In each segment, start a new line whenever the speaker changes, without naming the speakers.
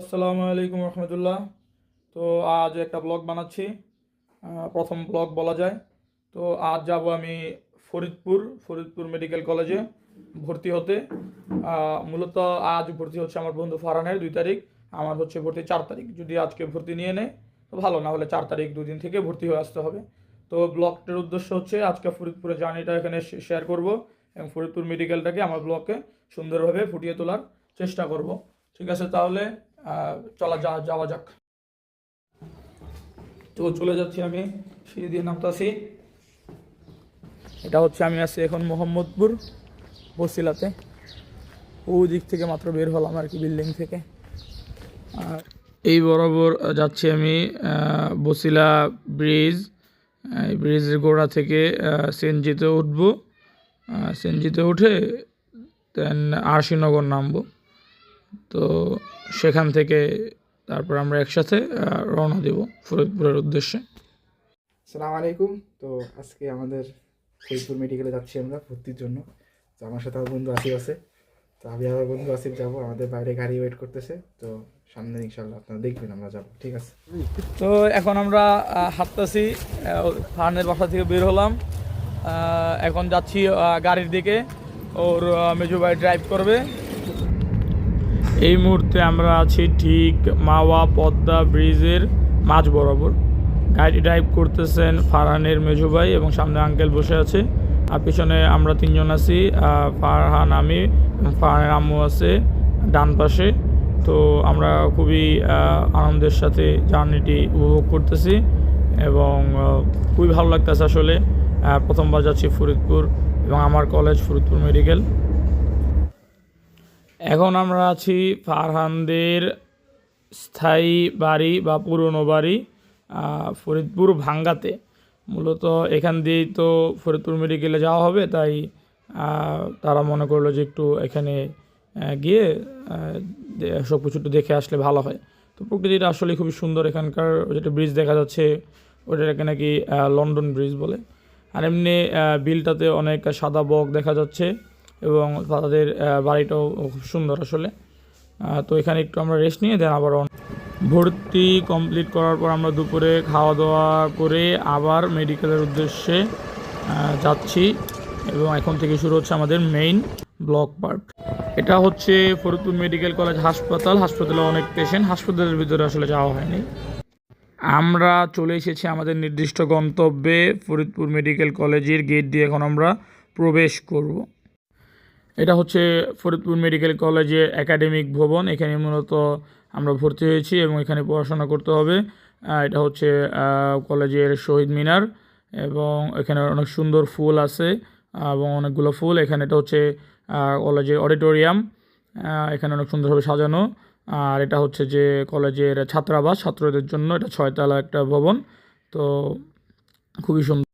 আসসালামু আলাইকুম রহমতুল্লাহ। তো আজ একটা ব্লগ বানাচ্ছি। প্রথম ব্লগ বলা যায়। তো আজ যাব আমি ফরিদপুর ফরিদপুর মেডিকেল কলেজে ভর্তি হতে। মূলত আজ ভর্তি হচ্ছে আমার বন্ধু ফারহানের দুই তারিখ। আমার হচ্ছে ভর্তি চার তারিখ। যদি আজকে ভর্তি নিয়ে নেয়, তো ভালো না হলে চার তারিখ দুদিন থেকে ভর্তি হয়ে আসতে হবে। তো ব্লগটির উদ্দেশ্য হচ্ছে, আজকে ফরিদপুরের জার্নিটা এখানে শেয়ার করব এবং ফরিদপুর মেডিকেলটাকে আমার ব্লগকে সুন্দরভাবে ফুটিয়ে তোলার চেষ্টা করব। ঠিক আছে, তাহলে চলা যা, যাওয়া যাক। তো চলে যাচ্ছি আমি সিঁড়ি দিয়ে নামতাছি এটা হচ্ছে আমি আছি এখন মোহাম্মদপুর বসিলাতে। ওই দিক থেকে মাত্র বের হলাম আর কি বিল্ডিং থেকে। আর এই বরাবর যাচ্ছি আমি বসিলা ব্রিজ। এই ব্রিজের গোড়া থেকে সিএনজিতে উঠবো। সিএনজিতে উঠে দেন আরশিনগর নামবো। তো সেখান থেকে তারপর আমরা একসাথে রওনা দেব ফরিদপুরের উদ্দেশ্যে।
সালাম আলাইকুম। তো আজকে আমাদের ফরিদপুর মেডিকেলে যাচ্ছি আমরা ভর্তির জন্য। তো আমার সাথে আমার বন্ধু আসিফ আছে। তো আমি আমার বন্ধু আসিফ যাব আমাদের বাইরে গাড়ি ওয়েট করতেছে। তো সামনে ইনশাল্লাহ আপনারা দেখবেন আমরা যাব ঠিক আছে?
তো এখন আমরা হাঁটতেছি ফার্নের বাসা থেকে বের হলাম। এখন যাচ্ছি গাড়ির দিকে। ওর মেজো ভাই ড্রাইভ করবে। এই মুহূর্তে আমরা আছি ঠিক মাওয়া পদ্মা ব্রিজের মাঝ বরাবর। গাড়ি ড্রাইভ করতেছেন ফারহানের মেজো ভাই এবং সামনে আঙ্কেল বসে আছে। আর পিছনে আমরা তিনজন আছি ফারহান আমি ফারহানের আম্মু আছে ডান পাশে। তো আমরা খুবই আনন্দের সাথে জার্নিটি উপভোগ করতেছি এবং খুবই ভালো লাগতেছে আসলে। প্রথমবার যাচ্ছি ফরিদপুর এবং আমার কলেজ ফরিদপুর মেডিকেল এখন আমরা আছি ফারহানদের স্থায়ী বাড়ি বা পুরনো বাড়ি ফরিদপুর ভাঙ্গাতে। মূলত এখান দিয়েই তো ফরিদপুর মেডিকেলে যাওয়া হবে, তাই তারা মনে করল যে একটু এখানে গিয়ে সব কিছু একটু দেখে আসলে ভালো হয়। তো প্রকৃতিটা আসলে খুবই সুন্দর এখানকার যেটা ব্রিজ দেখা যাচ্ছে ওটাকে নাকি লন্ডন ব্রিজ বলে। আর এমনি বিলটাতে অনেক সাদা বক দেখা যাচ্ছে। এবং তাদের বাড়িটাও খুব সুন্দর আসলে। তো এখানে একটু আমরা রেস্ট নিয়ে দেন আবার ভর্তি কমপ্লিট করার পর আমরা দুপুরে খাওয়া দাওয়া করে আবার মেডিকেলের উদ্দেশ্যে যাচ্ছি। এবং এখন থেকে শুরু হচ্ছে আমাদের মেইন ব্লক পার্ট এটা হচ্ছে ফরিদপুর মেডিকেল কলেজ হাসপাতাল। হাসপাতালে অনেক পেশেন্ট হাসপাতালের ভিতরে আসলে যাওয়া হয়নি। আমরা চলে এসেছি আমাদের নির্দিষ্ট গন্তব্যে, ফরিদপুর মেডিকেল কলেজের গেট দিয়ে এখন আমরা প্রবেশ করব। এটা হচ্ছে ফরিদপুর মেডিকেল কলেজের একাডেমিক ভবন। এখানে মূলত আমরা ভর্তি হয়েছি এবং এখানে পড়াশোনা করতে হবে। এটা হচ্ছে কলেজের শহীদ মিনার এবং এখানে অনেক সুন্দর ফুল আছে এবং অনেকগুলো ফুল। এখানে এটা হচ্ছে কলেজের অডিটোরিয়াম। এখানে অনেক সুন্দরভাবে সাজানো। আর এটা হচ্ছে যে কলেজের ছাত্রাবাস ছাত্রদের জন্য। এটা ছয়তলা একটা ভবন। তো খুবই সুন্দর।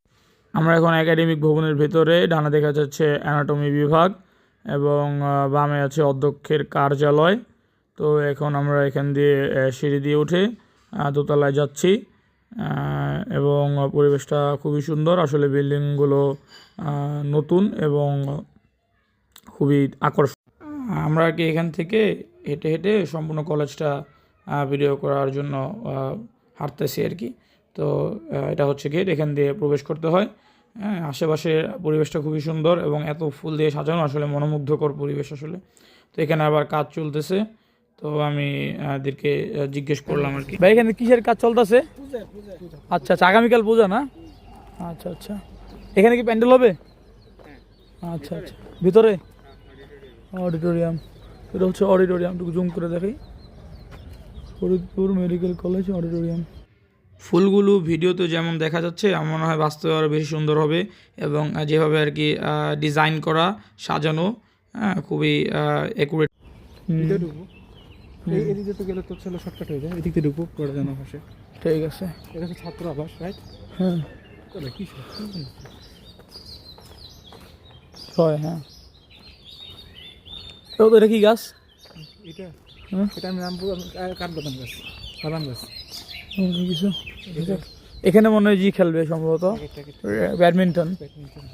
আমরা এখন একাডেমিক ভবনের ভেতরে ডানা দেখা যাচ্ছে অ্যানাটমি বিভাগ। এবং বামে আছে অধ্যক্ষের কার্যালয়। তো এখন আমরা এখান দিয়ে সিঁড়ি দিয়ে উঠে দোতলায় যাচ্ছি। এবং পরিবেশটা খুবই সুন্দর। আসলে বিল্ডিংগুলো নতুন এবং খুবই আকর্ষণ। আমরা কি এখান থেকে হেঁটে হেঁটে সম্পূর্ণ কলেজটা ভিডিও করার জন্য হাঁটতেছি আর কি। তো এটা হচ্ছে গেট এখান দিয়ে প্রবেশ করতে হয়। হ্যাঁ আশেপাশে পরিবেশটা খুবই সুন্দর এবং এত ফুল দিয়ে সাজানো আসলে মনোমুগ্ধকর পরিবেশ আসলে। তো এখানে আবার কাজ চলতেছে, তো আমি এদেরকে জিজ্ঞেস করলাম আর কি। ভাই, এখানে কিসের কাজ চলতেছে? আচ্ছা আচ্ছা আগামীকাল পূজা না? আচ্ছা আচ্ছা। এখানে কি প্যান্ডেল হবে? আচ্ছা আচ্ছা। ভিতরে? অডিটোরিয়াম। এটা হচ্ছে অডিটোরিয়াম, একটু জুম করে দেখি ফরিদপুর মেডিকেল কলেজ অডিটোরিয়াম। ফুলগুলো ভিডিওতে যেমন দেখা যাচ্ছে আমার মনে হয় বাস্তবে আরও বেশি সুন্দর হবে এবং যেভাবে আর কি ডিজাইন করা সাজানো হ্যাঁ, খুবই একুরেট
এদিকে ঢুকবো। এই এদিকে তো গেলে তো চলো শর্টকাট হয়ে যায়। এদিক দিয়ে ঢুকবো পড়ে জানা পাশে
ঠিক আছে।
এটা ছাত্র আবাস রাইট
হ্যাঁ।
চলো কি
ছয় হ্যাঁ। এটা কি গাছ?
এটা। এটা আমি নাম কাঠবাদাম গাছ? বাদাম গাছ।
কিছু। এখানে মনে হয় জি খেলবে সম্ভবত। ব্যাডমিন্টন।
ব্যাডমিন্টন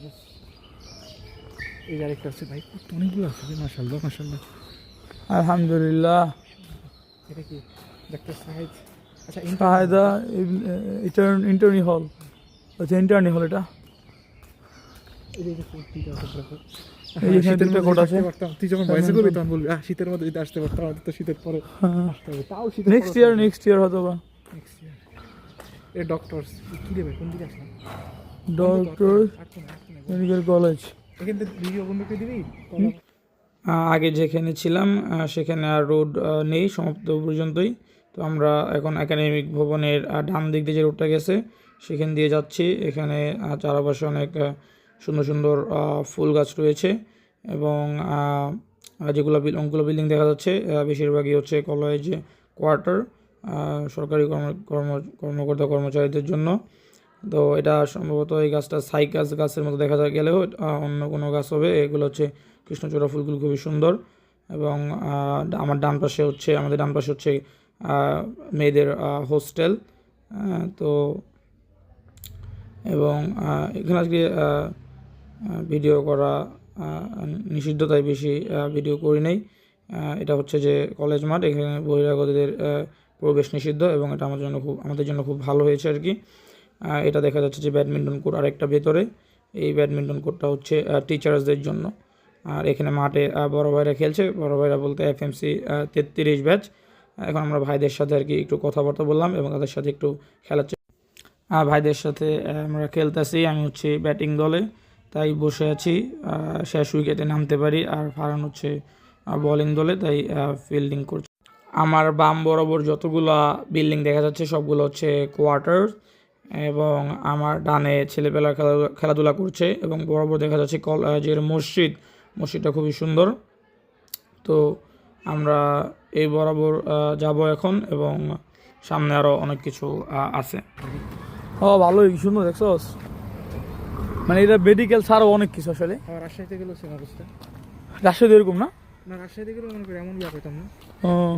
এই আরেকটা আছে ভাই অনেকগুলো আছে মাসাল্লাহ মাসাল্লাহ
আলহামদুলিল্লাহ।
এটা কি? ডাক্তার সাহেদ আচ্ছা
ইন্টারনি হল। আচ্ছা ইন্টারনি হল
শীতের মধ্যে আসতে পারতাম। তাও শীতের
নেক্সট ইয়ার নেক্সট ইয়ার হয়তো বা
এ ডক্টরস কি দেবে? কোন দিকে আসলাম?
ডক্টর
আর কোন আর কোন
মেডিকেল কলেজ
এখান থেকে ভিডিও বন্ধ দিবি?
আগে যেখানে ছিলাম সেখানে আর রোড নেই সমাপ্ত পর্যন্তই। তো আমরা এখন একাডেমিক ভবনের ডান দিক দিয়ে যে রোডটা গেছে সেখান দিয়ে যাচ্ছি। এখানে চারপাশে অনেক সুন্দর সুন্দর ফুল গাছ রয়েছে এবং যেগুলো অনেকগুলো বিল্ডিং দেখা যাচ্ছে বেশিরভাগই হচ্ছে কলেজ কোয়ার্টার সরকারি কর্ম কর্ম, কর্মকর্তা কর্মচারীদের জন্য। তো এটা সম্ভবত এই গাছটা সাইকাস গাছের মতো দেখা যায় গেলেও অন্য কোনো গাছ হবে। এগুলো হচ্ছে কৃষ্ণচূড়া ফুলগুলো খুবই সুন্দর এবং আমার ডান পাশে হচ্ছে, আমাদের ডান পাশে হচ্ছে মেয়েদের হোস্টেল। তো এবং এখানে আজকে ভিডিও করা নিষিদ্ধ তাই বেশি ভিডিও করি নাই। এটা হচ্ছে যে কলেজ মাঠ। এখানে বহিরাগতদের প্রবেশ নিষিদ্ধ এবং এটা আমার জন্য খুব আমাদের জন্য খুব ভালো হয়েছে আর কি। এটা দেখা যাচ্ছে যে ব্যাডমিন্টন কোর্ট আরেকটা ভেতরে। এই ব্যাডমিন্টন কোর্টটা হচ্ছে টিচার্সদের জন্য। আর এখানে মাঠে বড় ভাইরা খেলছে। বড় ভাইরা বলতে এফ এম সি তেত্রিশ ব্যাচ এখন আমরা ভাইদের সাথে আর কি একটু কথাবার্তা বললাম এবং তাদের সাথে একটু খেলার ভাইদের সাথে আমরা খেলতেছি। আমি হচ্ছে ব্যাটিং দলে, তাই বসে আছি। শেষ উইকেটে নামতে পারি। আর ফারান হচ্ছে বোলিং দলে, তাই ফিল্ডিং করছে। আমার বাম বরাবর যতগুলা বিল্ডিং দেখা যাচ্ছে সবগুলো হচ্ছে কোয়ার্টার এবং আমার ডানে ছেলেপেলা খেলা খেলাধুলা করছে এবং বরাবর দেখা যাচ্ছে কলেজের মসজিদ মসজিদটা খুবই সুন্দর। তো আমরা এই বরাবর যাব এখন এবং সামনে আরও অনেক কিছু আছে। ও ভালোই সুন্দর দেখছস? মানে এটা মেডিকেল ছাড়াও অনেক কিছু আসলে।
আর রাজশাহীতে গেলেও সেম অবস্থা।
রাজশাহী এরকম না?
না রাজশাহীতে গেলেও মনে করি এমন ইয়া পেতাম না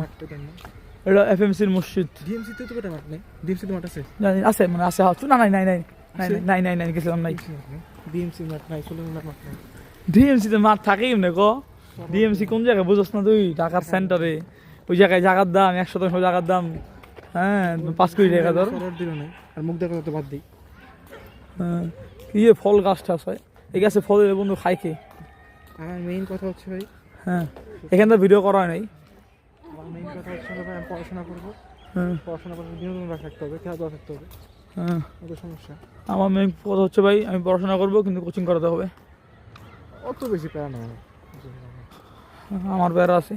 মাঠ পেতাম না
এটা এফএমসির মসজিদ।
তো মাঠ নেই। মাঠ আছে?
মানে আছে না নাই নাই নাই নাই নাই, নাই নাই নাই গেছিলাম নাই।
ডিএমসি মাঠ নাই। সুলেমান মাঠ নাই
ডিএমসি তে মাঠ থাকেই ক? ডিএমসি কোন জায়গায় বুঝছ না তুই? ঢাকার সেন্টারে ওই জায়গায় জায়গার দাম এক শতাংশ জায়গার দাম। হ্যাঁ পাঁচ কোটি টাকা ধর।
দিল নাই আর মুখ দেখা তো বাদ দিই।
হ্যাঁ কি যে ফল গাছ টাছ হয় এই গাছে ফলের বন্ধু খাই খেয়ে
আমার মেইন কথা হচ্ছে ভাই
হ্যাঁ এখানে তো ভিডিও করা হয় নাই।
আমার মেইন কথা হচ্ছে ভাই আমি পড়াশোনা করব।
হ্যাঁ।
পড়াশোনা করব বিনোদন রাখতে হবে খেলাধুলা হবে।
হ্যাঁ।
সমস্যা।
আমার মেন কথা হচ্ছে ভাই আমি পড়াশোনা করব কিন্তু কোচিং করাতে হবে।
অত বেশি প্যারা না। আমার।
আমার বেড়া আছে।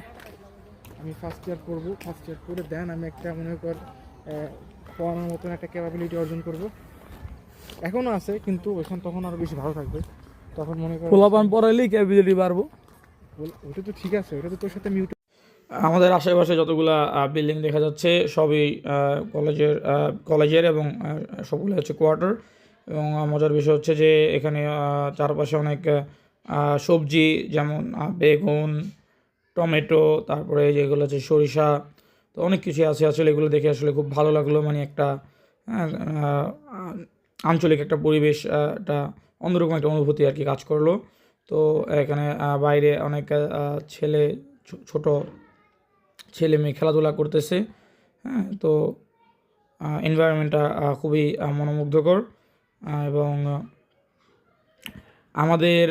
আমি ফার্স্ট ইয়ার করব ফার্স্ট ইয়ার করে দেন আমি একটা মনে কর পড়ানোর মতন একটা ক্যাপাবিলিটি অর্জন করব। এখনও আছে কিন্তু এখন তখন আরও বেশি ভালো থাকবে। তখন মনে কর
পোলাপান পড়াইলেই ক্যাপিটালি বাড়বো।
ওটা তো ঠিক আছে, ওটা তো তোর সাথে মিউট
আমাদের আশেপাশে যতগুলা বিল্ডিং দেখা যাচ্ছে, সবই কলেজের কলেজের এবং সবগুলো হচ্ছে কোয়ার্টার এবং মজার বিষয় হচ্ছে যে, এখানে চারপাশে অনেক সবজি যেমন বেগুন, টমেটো, তারপরে যেগুলো আছে সরিষা, তো অনেক কিছু আছে। আসলে এগুলো দেখে আসলে খুব ভালো লাগল মানে একটা আঞ্চলিক একটা পরিবেশ একটা অন্যরকম একটা অনুভূতি আর কি কাজ করল। তো এখানে বাইরে অনেক ছেলে ছোট ছেলে মেয়ে খেলাধুলা করতেছে হ্যাঁ তো এনভায়রনমেন্টটা খুবই মনোমুগ্ধকর এবং আমাদের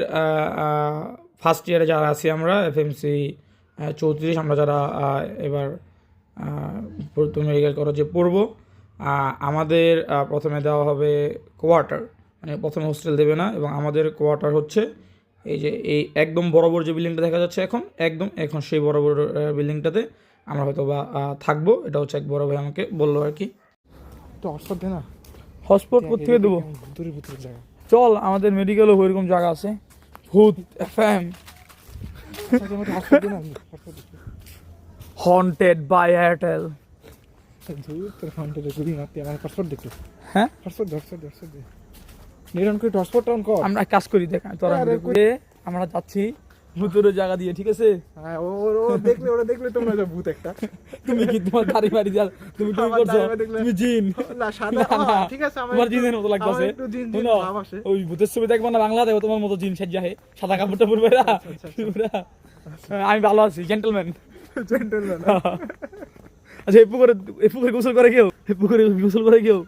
ফার্স্ট ইয়ারে যারা আছি আমরা এফএমসি চৌত্রিশ, আমরা যারা এবার পড়তো মেডিকেল কলেজে পড়ব আমাদের প্রথমে দেওয়া হবে কোয়ার্টার মানে প্রথমে হোস্টেল দেবে না, এবং আমাদের কোয়ার্টার হচ্ছে এই যে এই একদম বরাবর যে বিল্ডিংটা দেখা যাচ্ছে এখন একদম এখন সেই বরাবর বিল্ডিংটাতে আমরা হয়তো বা থাকব। এটা হচ্ছে এক বড় ভাই আমাকে বলল আর কি।
তো হটস্পট না
হটস্পট কোথেকে দেবো?
দূরে ভিতরে জায়গা।
চল আমাদের মেডিকেলও ওইরকম জায়গা আছে। ভূত F M haunted by Airtel হ্যাঁ
হটস্পট হটস্পট হটস্পট দে নিরন করে কর
আমরা কাজ করি দেখ তোরা
আরে
ভিডিও করে আমরা যাচ্ছি জায়গা দিয়ে ঠিক আছে?
হ্যাঁ ও ও- ও দেখলে ওরা দেখলে তোমরা যা ভূত একটা।
তুমি কি তোমার দাড়ি বাড়ি যা তুমি কি করছ?
দাড়ি বাড়ি দেখলে-
তুমি জিন।
না সাদা
না, না,
ঠিক আছে আমার
তোমার জিনের মতো লাগতেছে।
জিন জিন
শুনো,
ভাব আসে।
ওই ভূতের ছবি দেখব না বাংলা দেখো তোমার মতো জিন সাজ্জা হে। সাদা কাপড়টা পরবে না।
আচ্ছা,
আমি ভালো আছি জেন্টলম্যান
জেন্টলম্যান
আচ্ছা এই পুকুরে এই পুকুরে গোসল করে কেউ? এই পুকুরে গোসল করে কেউ?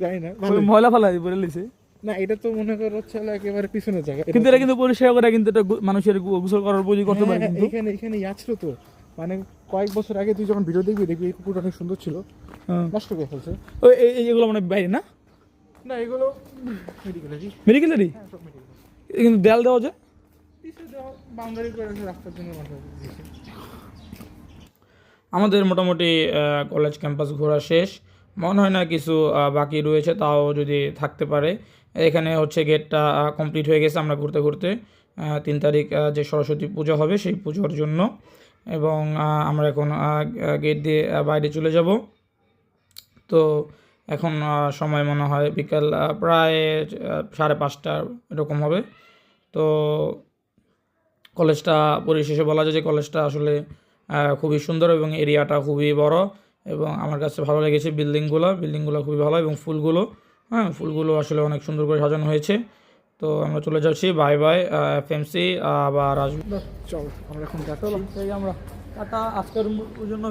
জানি না
ময়লা ফালাই বলে লিছে
না এটা তো মনে করো হচ্ছে একেবারে পিছনের জায়গা।
কিন্তু এটা কিন্তু পরিষ্কার করে কিন্তু এটা মানুষের গোসল করার উপযোগী করতে পারে
হ্যাঁ,
কিন্তু।
এখানে এখানে তো। মানে কয়েক বছর আগে তুই যখন ভিডিও দেখবি দেখবি এই কুকুরটা অনেক সুন্দর ছিল।
হ্যাঁ।
নষ্ট করে ফেলছে।
এগুলো মানে বাইরে না?
না এগুলো মেডিকেলেরই
মেডিকেলেরই
হ্যাঁ
কিন্তু দেয়াল দেওয়া যায়?
বাউন্ডারি করে রাস্তার জন্য
আমাদের মোটামুটি কলেজ ক্যাম্পাস ঘোরা শেষ। মনে হয় না কিছু বাকি রয়েছে তাও যদি থাকতে পারে। এখানে হচ্ছে গেটটা কমপ্লিট হয়ে গেছে আমরা ঘুরতে ঘুরতে। তিন তারিখ যে সরস্বতী পুজো হবে সেই পুজোর জন্য। এবং আমরা এখন গেট দিয়ে বাইরে চলে যাব। তো এখন সময় মনে হয় বিকাল প্রায় সাড়ে পাঁচটা এরকম হবে। তো কলেজটা পরিশেষে বলা যায় যে কলেজটা আসলে খুবই সুন্দর এবং এরিয়াটা খুবই বড়। এবং আমার কাছে ভালো লেগেছে বিল্ডিংগুলো। বিল্ডিংগুলো খুবই ভালো এবং ফুলগুলো। হ্যাঁ ফুলগুলো আসলে অনেক সুন্দর করে সাজানো হয়েছে। তো আমরা চলে যাচ্ছি bye bye F M C আবার আসব।
চল আমরা এখন
এই আমরা টাটা আজকের জন্য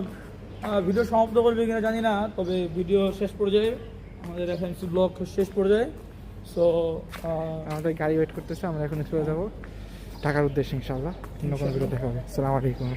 ভিডিও সমাপ্ত করবে কিনা জানি না তবে ভিডিও শেষ পর্যায়ে আমাদের এফ এম সি ব্লগ শেষ পর্যায়ে। সো
আমাদের গাড়ি ওয়েট করতেছে আমরা এখন চলে যাব ঢাকার উদ্দেশ্যে ইনশাল্লাহ অন্য কোনো ভিডিও দেখা হবে। আসসালামু আলাইকুম।